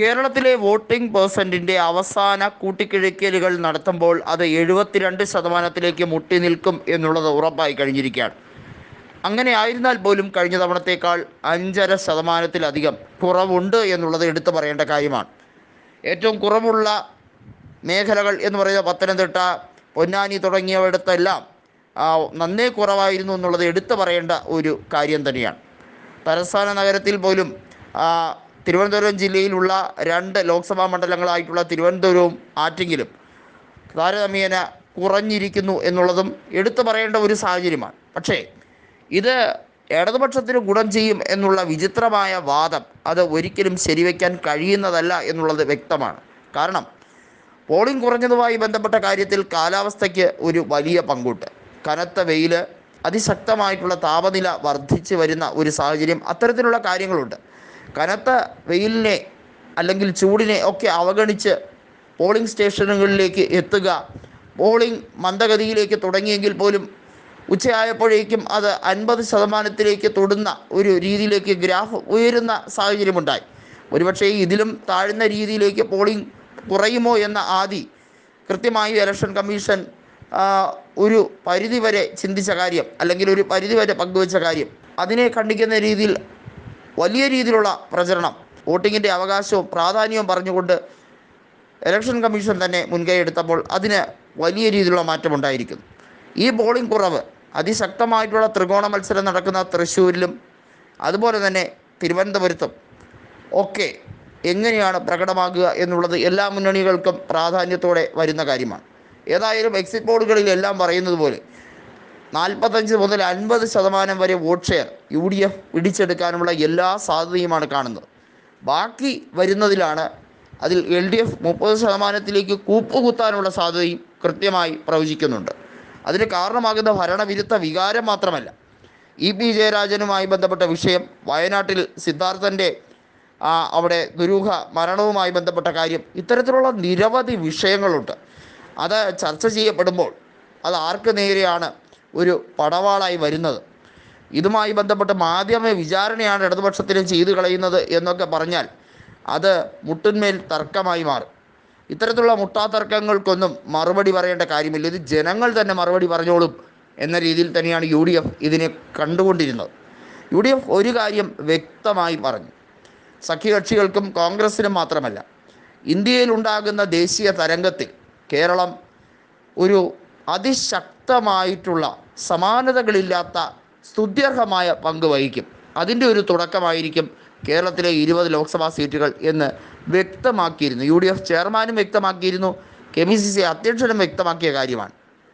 കേരളത്തിലെ വോട്ടിംഗ് പേഴ്സന്റിന്റെ അവസാന കൂട്ടിക്കിഴക്കലുകൾ നടത്തുമ്പോൾ അത് എഴുപത്തിരണ്ട് ശതമാനത്തിലേക്ക് മുട്ടി നിൽക്കും എന്നുള്ളത് ഉറപ്പായി കഴിഞ്ഞിരിക്കുകയാണ്. അങ്ങനെ ആയിരുന്നാൽ പോലും കഴിഞ്ഞ തവണത്തേക്കാൾ അഞ്ചര ശതമാനത്തിലധികം കുറവുണ്ട് എന്നുള്ളത് എടുത്തു പറയേണ്ട കാര്യമാണ്. ഏറ്റവും കുറവുള്ള മേഖലകൾ എന്ന് പറയുന്ന പത്തനംതിട്ട പൊന്നാനി തുടങ്ങിയവടത്തെല്ലാം നന്നേ കുറവായിരുന്നു എന്നുള്ളത് എടുത്തു പറയേണ്ട ഒരു കാര്യം തന്നെയാണ്. തലസ്ഥാന നഗരത്തിൽ പോലും തിരുവനന്തപുരം ജില്ലയിലുള്ള രണ്ട് ലോക്സഭാ മണ്ഡലങ്ങളായിട്ടുള്ള തിരുവനന്തപുരവും ആറ്റിങ്ങിലും താരതമ്യേന കുറഞ്ഞിരിക്കുന്നു എന്നുള്ളതും എടുത്തു പറയേണ്ട ഒരു സാഹചര്യമാണ്. പക്ഷേ ഇത് ഇടതുപക്ഷത്തിന് ഗുണം ചെയ്യും എന്നുള്ള വിചിത്രമായ വാദം അത് ഒരിക്കലും ശരിവയ്ക്കാൻ കഴിയുന്നതല്ല എന്നുള്ളത് വ്യക്തമാണ്. കാരണം പോളിംഗ് കുറഞ്ഞതുമായി ബന്ധപ്പെട്ട കാര്യത്തിൽ കാലാവസ്ഥയ്ക്ക് ഒരു വലിയ പങ്കുണ്ട്. കനത്ത വെയിൽ അതിശക്തമായിട്ടുള്ള താപനില വർദ്ധിച്ചു വരുന്ന ഒരു സാഹചര്യം അത്തരത്തിലുള്ള കാര്യങ്ങളുണ്ട്. കനത്ത വെയിലിനെ അല്ലെങ്കിൽ ചൂടിനെ ഒക്കെ അവഗണിച്ച് പോളിംഗ് സ്റ്റേഷനുകളിലേക്ക് എത്തുക. പോളിംഗ് മന്ദഗതിയിലേക്ക് തുടങ്ങിയെങ്കിൽ പോലും ഉച്ചയായപ്പോഴേക്കും അത് അൻപത് ശതമാനത്തിലേക്ക് തൊടുന്ന ഒരു രീതിയിലേക്ക് ഗ്രാഫ് ഉയരുന്ന സാഹചര്യമുണ്ടായി. ഒരുപക്ഷേ ഇതിലും താഴ്ന്ന രീതിയിലേക്ക് പോളിംഗ് കുറയുമോ എന്ന ആദി കൃത്യമായി ഇലക്ഷൻ കമ്മീഷൻ ഒരു പരിധിവരെ ചിന്തിച്ച കാര്യം അല്ലെങ്കിൽ ഒരു പരിധിവരെ പങ്കുവച്ച കാര്യം. അതിനെ ഖണ്ഡിക്കുന്ന രീതിയിൽ വലിയ രീതിയിലുള്ള പ്രചരണം വോട്ടിങ്ങിന്റെ അവകാശവും പ്രാധാന്യവും പറഞ്ഞുകൊണ്ട് ഇലക്ഷൻ കമ്മീഷൻ തന്നെ മുൻകൈ എടുത്തപ്പോൾ അതിന് വലിയ രീതിയിലുള്ള മാറ്റമുണ്ടായിരിക്കുന്നു. ഈ ബോളിംഗ് കുറവ് അതിശക്തമായിട്ടുള്ള ത്രികോണ മത്സരം നടക്കുന്ന തൃശ്ശൂരിലും അതുപോലെ തന്നെ തിരുവനന്തപുരത്തും ഒക്കെ എങ്ങനെയാണ് പ്രകടമാകുക എന്നുള്ളത് എല്ലാ മുന്നണികൾക്കും പ്രാധാന്യത്തോടെ വരുന്ന കാര്യമാണ്. ഏതായാലും എക്സിറ്റ് പോളുകളിൽ എല്ലാം പറയുന്നത് പോലെ നാൽപ്പത്തഞ്ച് മുതൽ അൻപത് ശതമാനം വരെ vote share U D F പിടിച്ചെടുക്കാനുള്ള എല്ലാ സാധ്യതയുമാണ് കാണുന്നത്. ബാക്കി വരുന്നതിലാണ് അതിൽ എൽ ഡി എഫ് മുപ്പത് ശതമാനത്തിലേക്ക് കൂപ്പുകുത്താനുള്ള സാധ്യതയും കൃത്യമായി പ്രവചിക്കുന്നുണ്ട്. അതിന് കാരണമാകുന്ന ഭരണവിരുദ്ധ വികാരം മാത്രമല്ല ഇ പി ജയരാജനുമായി ബന്ധപ്പെട്ട വിഷയം വയനാട്ടിൽ സിദ്ധാർത്ഥന്റെ അവിടെ ദുരൂഹ മരണവുമായി ബന്ധപ്പെട്ട കാര്യം ഇത്തരത്തിലുള്ള നിരവധി വിഷയങ്ങളുണ്ട്. അത് ചർച്ച ചെയ്യപ്പെടുമ്പോൾ അത് ആർക്ക് നേരെയാണ് ഒരു പടവാളായി വരുന്നത്. ഇതുമായി ബന്ധപ്പെട്ട് മാധ്യമ വിചാരണയാണ് ഇടതുപക്ഷത്തിന് ചെയ്തു കളയുന്നത് എന്നൊക്കെ പറഞ്ഞാൽ അത് മുട്ടിന്മേൽ തർക്കമായി മാറും. ഇത്തരത്തിലുള്ള മുട്ടാതർക്കങ്ങൾക്കൊന്നും മറുപടി പറയേണ്ട കാര്യമില്ല. ഇത് ജനങ്ങൾ തന്നെ മറുപടി പറഞ്ഞോളും എന്ന രീതിയിൽ തന്നെയാണ് യു ഡി എഫ് ഇതിനെ കണ്ടുകൊണ്ടിരുന്നത്. യു ഡി എഫ് ഒരു കാര്യം വ്യക്തമായി പറഞ്ഞു. സഖ്യകക്ഷികൾക്കും കോൺഗ്രസിനും മാത്രമല്ല ഇന്ത്യയിലുണ്ടാകുന്ന ദേശീയ തരംഗത്തിൽ കേരളം ഒരു അതിശക്തമായിട്ടുള്ള സമാനതകളില്ലാത്ത സ്തുത്യർഹമായ പങ്ക് വഹിക്കും. അതിന്റെ ഒരു തുടക്കമായിരിക്കും കേരളത്തിലെ ഇരുപത് ലോക്സഭാ സീറ്റുകൾ എന്ന് വ്യക്തമാക്കിയിരുന്നു. യു ഡി എഫ് ചെയർമാനും വ്യക്തമാക്കിയിരുന്നു. കെ പി സി സി അധ്യക്ഷനും വ്യക്തമാക്കിയ കാര്യമാണ്.